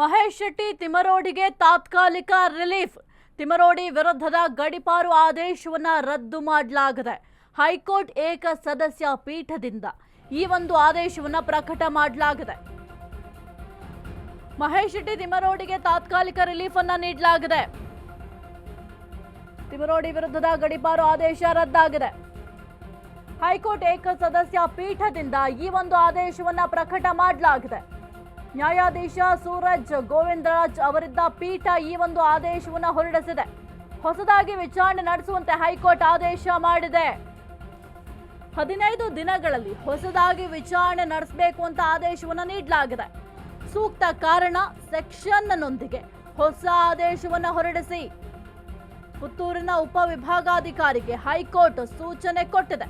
ಮಹೇಶ್ ಶೆಟ್ಟಿ ತಿಮರೋಡಿಗೆ ತಾತ್ಕಾಲಿಕ ರಿಲೀಫ್. ತಿಮರೋಡಿ ವಿರುದ್ಧದ ಗಡಿಪಾರು ಆದೇಶವನ್ನ ರದ್ದು ಮಾಡಲಾಗಿದೆ ಹೈಕೋರ್ಟ್ ಏಕ ಸದಸ್ಯ ಪೀಠದಿಂದ ಈ ಒಂದು ಆದೇಶವನ್ನ ಪ್ರಕಟ ಮಾಡಲಾಗಿದೆ. ಮಹೇಶ್ ಶೆಟ್ಟಿ ತಿಮರೋಡಿಗೆ ತಾತ್ಕಾಲಿಕ ರಿಲೀಫ್ ಅನ್ನ ನೀಡಲಾಗಿದೆ. ತಿಮರೋಡಿ ವಿರುದ್ಧದ ಗಡಿಪಾರು ಆದೇಶ ರದ್ದಾಗಿದೆ. ಹೈಕೋರ್ಟ್ ಏಕ ಸದಸ್ಯ ಪೀಠದಿಂದ ಈ ಒಂದು ಆದೇಶವನ್ನ ಪ್ರಕಟ ಮಾಡಲಾಗಿದೆ. ನ್ಯಾಯಾಧೀಶ ಸೂರಜ್ ಗೋವಿಂದರಾಜ್ ಅವರಿದ್ದ ಪೀಠ ಈ ಒಂದು ಆದೇಶವನ್ನು ಹೊರಡಿಸಿದೆ. ಹೊಸದಾಗಿ ವಿಚಾರಣೆ ನಡೆಸುವಂತೆ ಹೈಕೋರ್ಟ್ ಆದೇಶ ಮಾಡಿದೆ. ಹದಿನೈದು ದಿನಗಳಲ್ಲಿ ಹೊಸದಾಗಿ ವಿಚಾರಣೆ ನಡೆಸಬೇಕು ಅಂತ ಆದೇಶವನ್ನು ನೀಡಲಾಗಿದೆ. ಸೂಕ್ತ ಕಾರಣ ಸೆಕ್ಷನ್ನೊಂದಿಗೆ ಹೊಸ ಆದೇಶವನ್ನು ಹೊರಡಿಸಿ. ಪುತ್ತೂರಿನ ಉಪವಿಭಾಗಾಧಿಕಾರಿಗೆ ಹೈಕೋರ್ಟ್ ಸೂಚನೆ ಕೊಟ್ಟಿದೆ.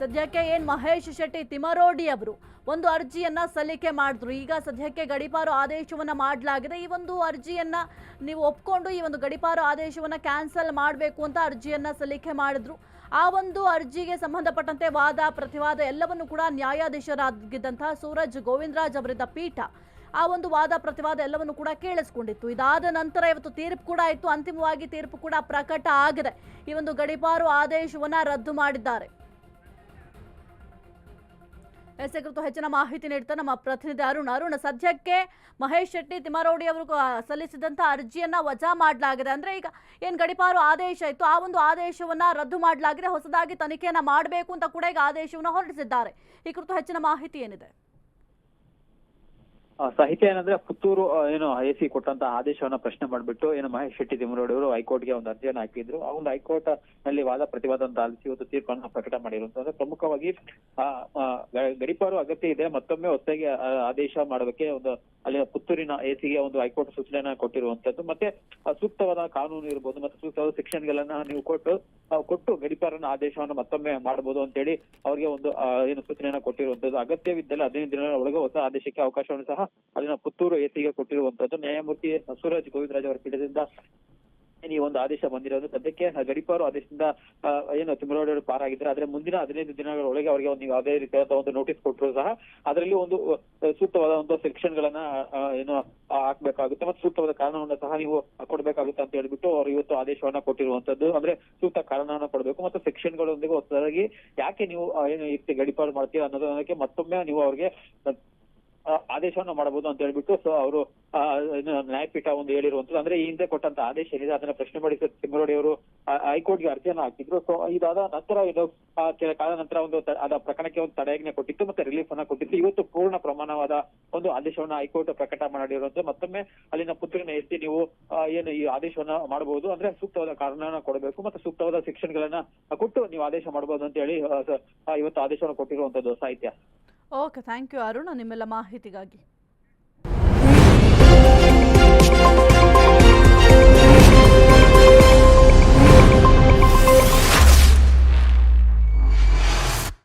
ಸದ್ಯಕ್ಕೆ ಏನು ಮಹೇಶ್ ಶೆಟ್ಟಿ ತಿಮರೋಡಿ ಅವರು ಒಂದು ಅರ್ಜಿಯನ್ನು ಸಲ್ಲಿಕೆ ಮಾಡಿದ್ರು. ಈಗ ಸದ್ಯಕ್ಕೆ ಗಡಿಪಾರು ಆದೇಶವನ್ನ ಮಾಡಲಾಗಿದೆ. ಈ ಒಂದು ಅರ್ಜಿಯನ್ನು ನೀವು ಒಪ್ಕೊಂಡು ಈ ಒಂದು ಗಡಿಪಾರು ಆದೇಶವನ್ನ ಕ್ಯಾನ್ಸಲ್ ಮಾಡಬೇಕು ಅಂತ ಅರ್ಜಿಯನ್ನು ಸಲ್ಲಿಕೆ ಮಾಡಿದ್ರು. ಆ ಒಂದು ಅರ್ಜಿಗೆ ಸಂಬಂಧಪಟ್ಟಂತೆ ವಾದ, ಪ್ರತಿವಾದ ಎಲ್ಲವನ್ನು ಕೂಡ ನ್ಯಾಯಾಧೀಶರಾಗಿದ್ದಂತಹ ಸೂರಜ್ ಗೋವಿಂದರಾಜ್ ಅವರಿದ್ದ ಪೀಠ ಆ ಒಂದು ವಾದ, ಪ್ರತಿವಾದ ಎಲ್ಲವನ್ನು ಕೂಡ ಕೇಳಿಸ್ಕೊಂಡಿತ್ತು. ಇದಾದ ನಂತರ ಇವತ್ತು ತೀರ್ಪು ಕೂಡ ಇತ್ತು ಅಂತಿಮವಾಗಿ ತೀರ್ಪು ಕೂಡ ಪ್ರಕಟ ಆಗಿದೆ. ಈ ಒಂದು ಗಡಿಪಾರು ಆದೇಶವನ್ನ ರದ್ದು ಮಾಡಿದ್ದಾರೆ. ಎಸ್ ಕುರಿತು ಹೆಚ್ಚಿನ ಮಾಹಿತಿ ನೀಡ್ತಾ ನಮ್ಮ ಪ್ರತಿನಿಧಿ ಅರುಣ್. ಅರುಣ್, ಸದ್ಯಕ್ಕೆ ಮಹೇಶ್ ಶೆಟ್ಟಿ ತಿಮ್ಮಾರೋಡಿ ಅವರು ಸಲ್ಲಿಸಿದಂಥ ಅರ್ಜಿಯನ್ನ ವಜಾ ಮಾಡಲಾಗಿದೆ. ಅಂದ್ರೆ ಈಗ ಏನು ಗಡಿಪಾರು ಆದೇಶ ಇತ್ತು, ಆ ಒಂದು ಆದೇಶವನ್ನ ರದ್ದು ಮಾಡಲಾಗಿದೆ, ಹೊಸದಾಗಿ ತನಿಖೆಯನ್ನ ಮಾಡಬೇಕು ಅಂತ ಕೂಡ ಈಗ ಆದೇಶವನ್ನು ಹೊರಡಿಸಿದ್ದಾರೆ. ಈ ಕುರಿತು ಹೆಚ್ಚಿನ ಮಾಹಿತಿ ಏನಿದೆ? ಸಾಹಿತ್ಯ ಏನಂದ್ರೆ ಪುತ್ತೂರು ಏನು ಐ ಸಿ ಕೊಟ್ಟಂತ ಆದೇಶವನ್ನ ಪ್ರಶ್ನೆ ಮಾಡ್ಬಿಟ್ಟು ಏನು ಮಹೇಶ್ ಶೆಟ್ಟಿ ತಿಮ್ಮರೋಡಿ ಅವರು ಹೈಕೋರ್ಟ್ಗೆ ಒಂದು ಅರ್ಜಿಯನ್ನು ಹಾಕಿದ್ರು. ಆ ಒಂದು ಹೈಕೋರ್ಟ್ನಲ್ಲಿ ವಾದ ಪ್ರತಿವಾದ ಅಂತ ಆಲಿಸಿ ಇವತ್ತು ತೀರ್ಪನ್ನು ಪ್ರಕಟ ಮಾಡಿರುವಂತಂದ್ರೆ ಪ್ರಮುಖವಾಗಿ ಗಡಿಪಾರು ಅಗತ್ಯ ಇದೆ, ಮತ್ತೊಮ್ಮೆ ಹೊಸದಾಗಿ ಆದೇಶ ಮಾಡೋದಕ್ಕೆ ಒಂದು ಅಲ್ಲಿ ಪುತ್ತೂರಿನ ಎಸಿಗೆ ಒಂದು ಹೈಕೋರ್ಟ್ ಸೂಚನೆಯನ್ನ ಕೊಟ್ಟಿರುವಂತದ್ದು. ಮತ್ತೆ ಸೂಕ್ತವಾದ ಕಾನೂನು ಇರ್ಬೋದು, ಮತ್ತೆ ಸೂಕ್ತವಾದ ಶಿಕ್ಷಣಗಳನ್ನ ನೀವು ಕೊಟ್ಟು ಕೊಟ್ಟು ಗಡಿಪಾರನ ಆದೇಶವನ್ನು ಮತ್ತೊಮ್ಮೆ ಮಾಡಬಹುದು ಅಂತೇಳಿ ಅವರಿಗೆ ಒಂದು ಏನು ಸೂಚನೆಯನ್ನ ಕೊಟ್ಟಿರುವಂತದ್ದು. ಅಗತ್ಯವಿದ್ದಲ್ಲಿ ಹದಿನೈದು ದಿನಗಳ ಒಳಗೆ ಹೊಸ ಆದೇಶಕ್ಕೆ ಅವಕಾಶವನ್ನು ಸಹ ಅಲ್ಲಿನ ಪುತ್ತೂರು ಎಸಿಗೆ ಕೊಟ್ಟಿರುವಂತದ್ದು ನ್ಯಾಯಮೂರ್ತಿ ಸೂರಜ್ ಗೋವಿಂದರಾಜ್ ಅವರ ಪೀಠದಿಂದ ಈ ಒಂದು ಆದೇಶ ಬಂದಿರೋದು. ಸದ್ಯಕ್ಕೆ ಗಡಿಪಾರು ಆದೇಶದಿಂದ ಏನು ತಿಮ್ಮರೋಡಿ ಅವರು ಪಾರಾಗಿದ್ದಾರೆ. ಆದ್ರೆ ಮುಂದಿನ ಹದಿನೈದು ದಿನಗಳ ಒಳಗೆ ಅವರಿಗೆ ಒಂದು ಅದೇ ರೀತಿಯಾದ ಒಂದು ನೋಟಿಸ್ ಕೊಟ್ಟರು ಸಹ ಅದರಲ್ಲಿ ಒಂದು ಸೂಕ್ತವಾದ ಒಂದು ಸೆಕ್ಷನ್ ಗಳನ್ನ ಏನು ಹಾಕ್ಬೇಕಾಗುತ್ತೆ. ಮತ್ತೆ ಸೂಕ್ತವಾದ ಕಾರಣವನ್ನ ಸಹ ನೀವು ಕೊಡ್ಬೇಕಾಗುತ್ತೆ ಅಂತ ಹೇಳ್ಬಿಟ್ಟು ಅವರು ಇವತ್ತು ಆದೇಶವನ್ನ ಕೊಟ್ಟಿರುವಂತದ್ದು. ಅಂದ್ರೆ ಸೂಕ್ತ ಕಾರಣವನ್ನ ಕೊಡಬೇಕು. ಮತ್ತು ಸೆಕ್ಷನ್ ಗಳೊಂದಿಗೆ ಹೊಸದಾಗಿ ಯಾಕೆ ನೀವು ಏನು ಈ ಗಡಿಪಾರು ಮಾಡ್ತೀರಾ ಅನ್ನೋದಕ್ಕೆ ಮತ್ತೊಮ್ಮೆ ನೀವು ಅವ್ರಿಗೆ ಆದೇಶವನ್ನ ಮಾಡಬಹುದು ಅಂತ ಹೇಳ್ಬಿಟ್ಟು ಸೊ ಅವರು ನ್ಯಾಯಪೀಠ ಒಂದು ಹೇಳಿರುವಂತದ್ದು ಅಂದ್ರೆ ಈ ಹಿಂದೆ ಕೊಟ್ಟಂತ ಆದೇಶ ಏನಿದೆ, ಅದನ್ನ ಪ್ರಶ್ನೆ ಮಾಡಿ ತಿಮ್ಮರೋಡಿ ಅವರು ಹೈಕೋರ್ಟ್ಗೆ ಅರ್ಜಿಯನ್ನ ಹಾಕಿದ್ರು. ಸೊ ಇದಾದ ನಂತರ ಇದು ಕೆಲ ಕಾಲ ನಂತರ ಒಂದು ಅದ ಪ್ರಕರಣಕ್ಕೆ ಒಂದು ತಡೆಯಾಜ್ಞೆ ಕೊಟ್ಟಿತ್ತು ಮತ್ತೆ ರಿಲೀಫ್ ಅನ್ನ ಕೊಟ್ಟಿತ್ತು. ಇವತ್ತು ಪೂರ್ಣ ಪ್ರಮಾಣವಾದ ಒಂದು ಆದೇಶವನ್ನ ಹೈಕೋರ್ಟ್ ಪ್ರಕಟ ಮಾಡಿರುವಂತ ಮತ್ತೊಮ್ಮೆ ಅಲ್ಲಿನ ಪುತ್ರಿನ ಎತ್ತಿ ನೀವು ಏನು ಈ ಆದೇಶವನ್ನ ಮಾಡಬಹುದು. ಅಂದ್ರೆ ಸೂಕ್ತವಾದ ಕಾರಣವನ್ನ ಕೊಡಬೇಕು ಮತ್ತೆ ಸೂಕ್ತವಾದ ಶಿಕ್ಷಣಗಳನ್ನ ಕೊಟ್ಟು ನೀವು ಆದೇಶ ಮಾಡಬಹುದು ಅಂತ ಹೇಳಿ ಇವತ್ತು ಆದೇಶವನ್ನು ಕೊಟ್ಟಿರುವಂತದ್ದು ಸಾಹಿತ್ಯ. ಓಕೆ ಥ್ಯಾಂಕ್ ಯು ಅರುಣ ನಿಮ್ಮೆಲ್ಲ ಮಾಹಿತಿಗಾಗಿ.